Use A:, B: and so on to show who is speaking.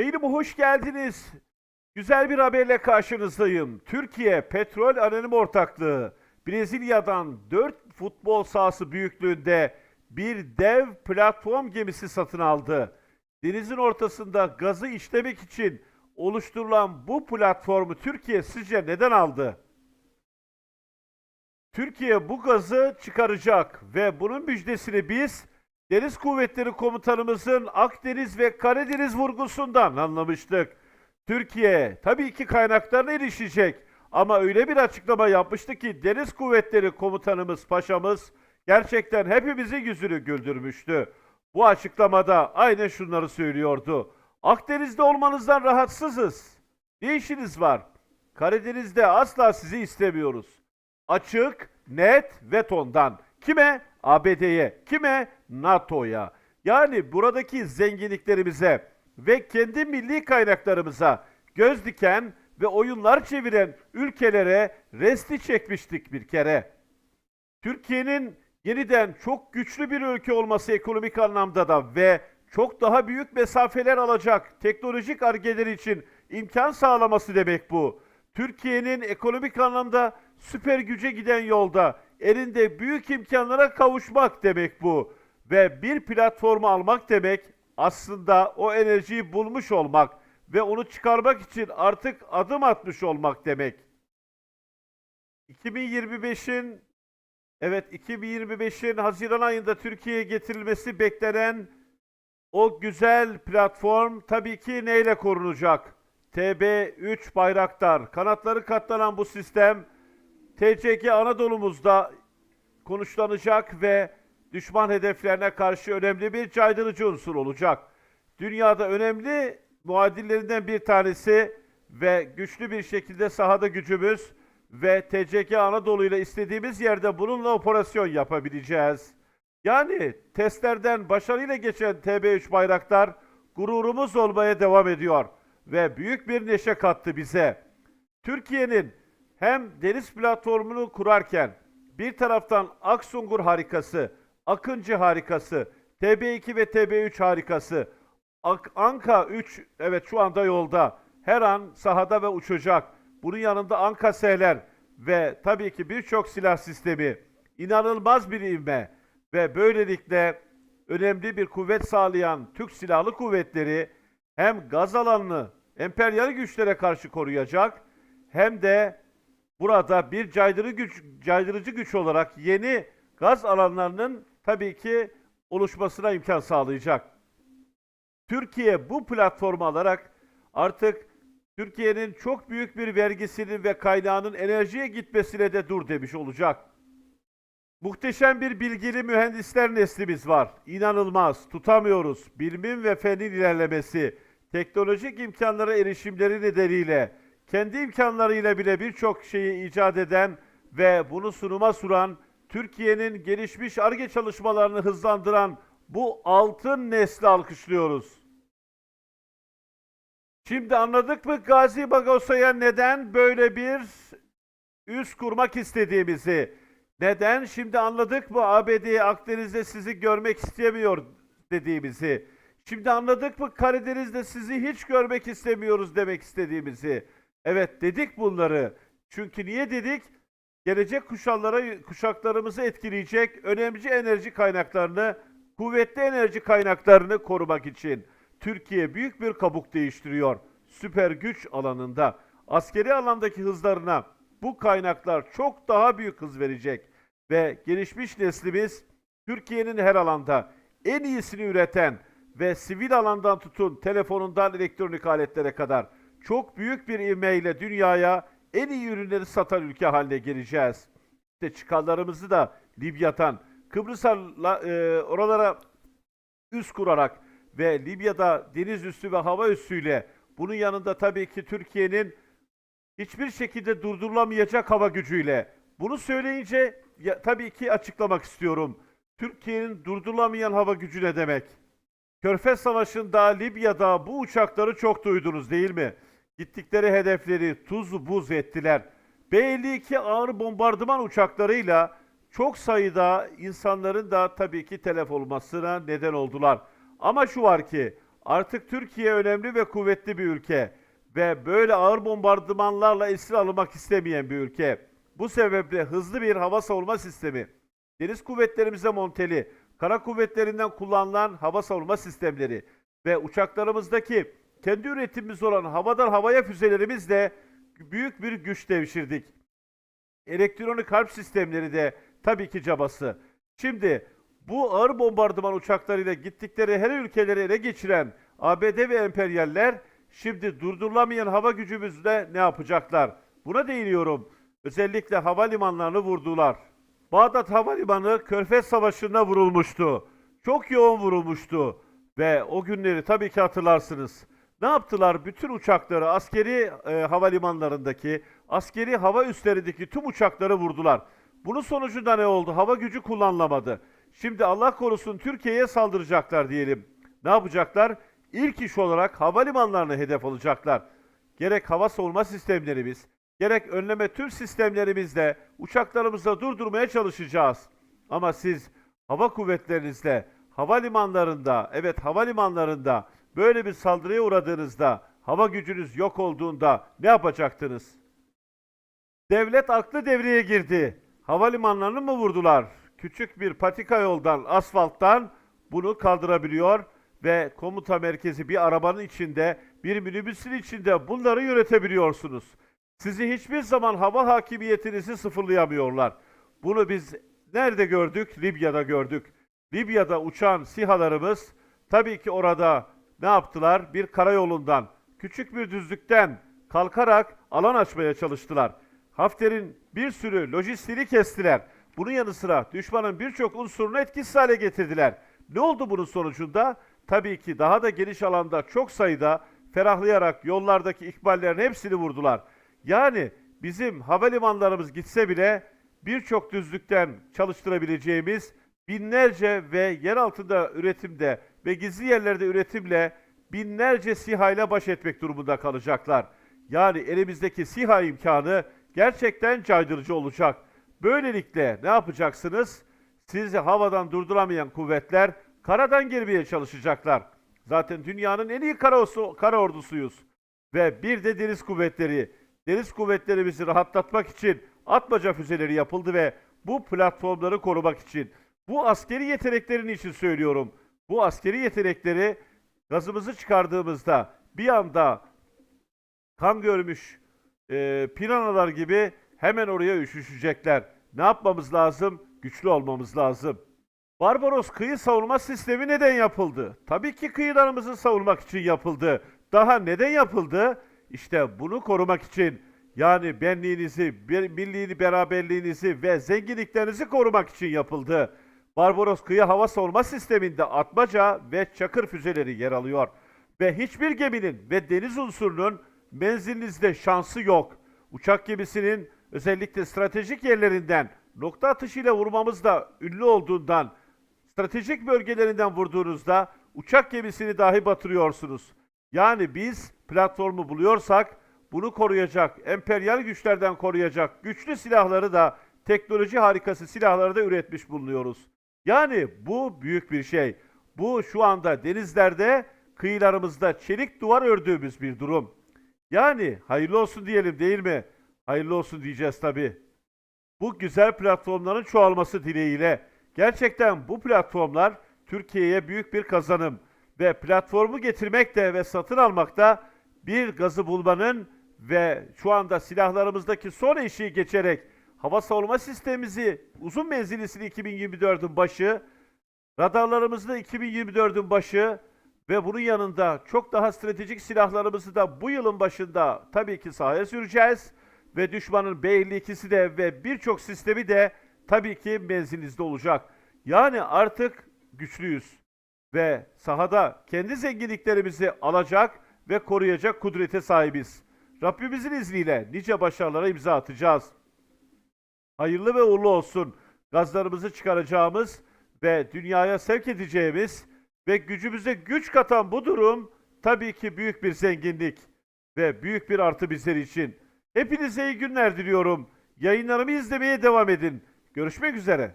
A: Yayınıma hoş geldiniz. Güzel bir haberle karşınızdayım. Türkiye Petrol Anonim Ortaklığı Brezilya'dan 4 futbol sahası büyüklüğünde bir dev platform gemisi satın aldı. Denizin ortasında gazı işlemek için oluşturulan bu platformu Türkiye sizce neden aldı? Türkiye bu gazı çıkaracak ve bunun müjdesini biz Deniz Kuvvetleri Komutanımızın Akdeniz ve Karadeniz vurgusundan anlamıştık. Türkiye tabii ki kaynaklarına erişecek ama öyle bir açıklama yapmıştı ki Deniz Kuvvetleri Komutanımız Paşamız gerçekten hepimizin yüzünü güldürmüştü. Bu açıklamada aynen şunları söylüyordu. Akdeniz'de olmanızdan rahatsızız. Ne işiniz var? Karadeniz'de asla sizi istemiyoruz. Açık, net ve tondan. Kime? ABD'ye. Kime? NATO'ya. Yani buradaki zenginliklerimize ve kendi milli kaynaklarımıza göz diken ve oyunlar çeviren ülkelere resti çekmiştik bir kere. Türkiye'nin yeniden çok güçlü bir ülke olması ekonomik anlamda da ve çok daha büyük mesafeler alacak teknolojik argeler için imkan sağlaması demek bu. Türkiye'nin ekonomik anlamda süper güce giden yolda elinde büyük imkanlara kavuşmak demek bu. Ve bir platformu almak demek aslında o enerjiyi bulmuş olmak ve onu çıkarmak için artık adım atmış olmak demek. 2025'in evet 2025'in Haziran ayında Türkiye'ye getirilmesi beklenen o güzel platform tabii ki neyle korunacak? TB3 Bayraktar. Kanatları katlanan bu sistem TCG Anadolu'muzda konuşlanacak ve düşman hedeflerine karşı önemli bir caydırıcı unsur olacak. Dünyada önemli muadillerinden bir tanesi ve güçlü bir şekilde sahada gücümüz ve TCG Anadolu ile istediğimiz yerde bununla operasyon yapabileceğiz. Yani testlerden başarıyla geçen TB3 Bayraktar gururumuz olmaya devam ediyor ve büyük bir neşe kattı bize. Türkiye'nin hem deniz platformunu kurarken bir taraftan Aksungur harikası, Akıncı harikası, TB2 ve TB3 harikası, Ak- Anka 3 evet şu anda yolda. Her an sahada ve uçacak. Bunun yanında Anka S'ler ve tabii ki birçok silah sistemi. İnanılmaz bir ivme ve böylelikle önemli bir kuvvet sağlayan Türk Silahlı Kuvvetleri hem gaz alanını emperyal güçlere karşı koruyacak hem de burada bir caydırıcı güç, caydırıcı güç olarak yeni gaz alanlarının tabii ki oluşmasına imkan sağlayacak. Türkiye bu platformu alarak artık Türkiye'nin çok büyük bir vergisinin ve kaynağının enerjiye gitmesine de dur demiş olacak. Muhteşem bir bilgili mühendisler neslimiz var. İnanılmaz, tutamıyoruz. Bilimin ve fenin ilerlemesi, teknolojik imkanlara erişimleri nedeniyle, kendi imkanlarıyla bile birçok şeyi icat eden ve bunu sunuma sunan, Türkiye'nin gelişmiş ARGE çalışmalarını hızlandıran bu altın nesli alkışlıyoruz. Şimdi anladık mı Gazi Bagosa'ya neden böyle bir üs kurmak istediğimizi? Neden? Şimdi anladık mı ABD Akdeniz'de sizi görmek istemiyor dediğimizi? Şimdi anladık mı Karadeniz'de sizi hiç görmek istemiyoruz demek istediğimizi? Evet dedik bunları. Çünkü niye dedik? Gelecek kuşaklara, kuşaklarımızı etkileyecek önemli enerji kaynaklarını, kuvvetli enerji kaynaklarını korumak için. Türkiye büyük bir kabuk değiştiriyor. Süper güç alanında, askeri alandaki hızlarına bu kaynaklar çok daha büyük hız verecek. Ve gelişmiş neslimiz Türkiye'nin her alanda en iyisini üreten ve sivil alandan tutun telefonundan elektronik aletlere kadar çok büyük bir ivmeyle dünyaya en iyi ürünleri satan ülke haline geleceğiz. İşte çıkarlarımızı da Libya'dan, Kıbrıs'a e, oralara üst kurarak ve Libya'da deniz üssü ve hava üssüyle bunun yanında tabii ki Türkiye'nin hiçbir şekilde durdurulamayacak hava gücüyle. Bunu söyleyince ya, tabii ki açıklamak istiyorum. Türkiye'nin durdurulamayan hava gücü ne demek? Körfez Savaşı'nda Libya'da bu uçakları çok duydunuz değil mi? Gittikleri hedefleri tuz buz ettiler. B-52 ağır bombardıman uçaklarıyla çok sayıda insanların da tabii ki telef olmasına neden oldular. Ama şu var ki Artık Türkiye önemli ve kuvvetli bir ülke ve böyle ağır bombardımanlarla esir alınmak istemeyen bir ülke. Bu sebeple hızlı bir hava savunma sistemi, deniz kuvvetlerimize monteli, kara kuvvetlerinden kullanılan hava savunma sistemleri ve uçaklarımızdaki kendi üretimimiz olan havadan havaya füzelerimizle büyük bir güç devşirdik. Elektronik harp sistemleri de tabii ki cabası. Şimdi bu ağır bombardıman uçaklarıyla gittikleri her ülkeleri ele geçiren ABD ve emperyaller şimdi durdurulamayan hava gücümüzle ne yapacaklar? Buna değiniyorum. Özellikle havalimanlarını vurdular. Bağdat Havalimanı Körfez Savaşı'nda vurulmuştu. Çok yoğun vurulmuştu. Ve o günleri tabii ki hatırlarsınız. Ne yaptılar? Bütün uçakları, askeri e, havalimanlarındaki, askeri hava üslerindeki tüm uçakları vurdular. Bunun sonucunda ne oldu? Hava gücü kullanılamadı. Şimdi Allah korusun Türkiye'ye saldıracaklar diyelim. Ne yapacaklar? İlk iş olarak havalimanlarını hedef alacaklar. Gerek hava savunma sistemlerimiz, gerek önleme tüm sistemlerimizle uçaklarımızı durdurmaya çalışacağız. Ama siz hava kuvvetlerinizle havalimanlarında, evet havalimanlarında böyle bir saldırıya uğradığınızda, hava gücünüz yok olduğunda ne yapacaktınız? Devlet aklı devreye girdi. Havalimanlarını mı vurdular? Küçük bir patika yoldan, asfalttan bunu kaldırabiliyor ve komuta merkezi bir arabanın içinde, bir minibüsün içinde bunları yönetebiliyorsunuz. Sizi hiçbir zaman hava hakimiyetinizi sıfırlayamıyorlar. Bunu biz nerede gördük? Libya'da gördük. Libya'da uçan sihalarımız tabii ki orada ne yaptılar? Bir karayolundan, küçük bir düzlükten kalkarak alan açmaya çalıştılar. Hafter'in bir sürü lojistiğini kestiler. Bunun yanı sıra düşmanın birçok unsurunu etkisiz hale getirdiler. Ne oldu bunun sonucunda? Tabii ki daha da geniş alanda çok sayıda ferahlayarak yollardaki ikballerin hepsini vurdular. Yani bizim havalimanlarımız gitse bile birçok düzlükten çalıştırabileceğimiz binlerce ve yer altında üretimde ve gizli yerlerde üretimle binlerce SİHA ile baş etmek durumunda kalacaklar. Yani elimizdeki SİHA imkanı gerçekten caydırıcı olacak. Böylelikle ne yapacaksınız? Sizi havadan durduramayan kuvvetler karadan girmeye çalışacaklar. Zaten dünyanın en iyi kara, kara ordusuyuz. Ve bir de deniz kuvvetleri. Deniz kuvvetlerimizi rahatlatmak için atmaca füzeleri yapıldı ve bu platformları korumak için. Bu askeri yeteneklerin için söylüyorum. Bu askeri yetenekleri gazımızı çıkardığımızda bir anda kan görmüş e, piranalar gibi hemen oraya üşüşecekler. Ne yapmamız lazım? Güçlü olmamız lazım. Barbaros kıyı savunma sistemi neden yapıldı? Tabii ki kıyılarımızı savunmak için yapıldı. Daha neden yapıldı? İşte bunu korumak için. Yani benliğinizi, bir- birliğini, beraberliğinizi ve zenginliklerinizi korumak için yapıldı. Barbaros kıyı hava savunma sisteminde atmaca ve çakır füzeleri yer alıyor. Ve hiçbir geminin ve deniz unsurunun menzilinizde şansı yok. Uçak gemisinin özellikle stratejik yerlerinden nokta atışıyla vurmamız da ünlü olduğundan stratejik bölgelerinden vurduğunuzda uçak gemisini dahi batırıyorsunuz. Yani biz platformu buluyorsak bunu koruyacak, emperyal güçlerden koruyacak güçlü silahları da teknoloji harikası silahları da üretmiş bulunuyoruz. Yani bu büyük bir şey. Bu şu anda denizlerde kıyılarımızda çelik duvar ördüğümüz bir durum. Yani hayırlı olsun diyelim değil mi? Hayırlı olsun diyeceğiz tabii bu güzel platformların çoğalması dileğiyle. Gerçekten bu platformlar Türkiye'ye büyük bir kazanım ve platformu getirmekte ve satın almakta bir gazı bulmanın ve şu anda silahlarımızdaki son eşiği geçerek hava savunma sistemimizi uzun menzilisini 2024'ün başı, radarlarımızı 2024'ün başı ve bunun yanında çok daha stratejik silahlarımızı da bu yılın başında tabii ki sahaya süreceğiz ve düşmanın B-52'si de ve birçok sistemi de tabii ki menzilinizde olacak. Yani artık güçlüyüz ve sahada kendi zenginliklerimizi alacak ve koruyacak kudrete sahibiz. Rabbimizin izniyle nice başarılara imza atacağız. Hayırlı ve uğurlu olsun. Gazlarımızı çıkaracağımız ve dünyaya sevk edeceğimiz ve gücümüze güç katan bu durum tabii ki büyük bir zenginlik ve büyük bir artı bizler için. Hepinize iyi günler diliyorum. Yayınlarımı izlemeye devam edin. Görüşmek üzere.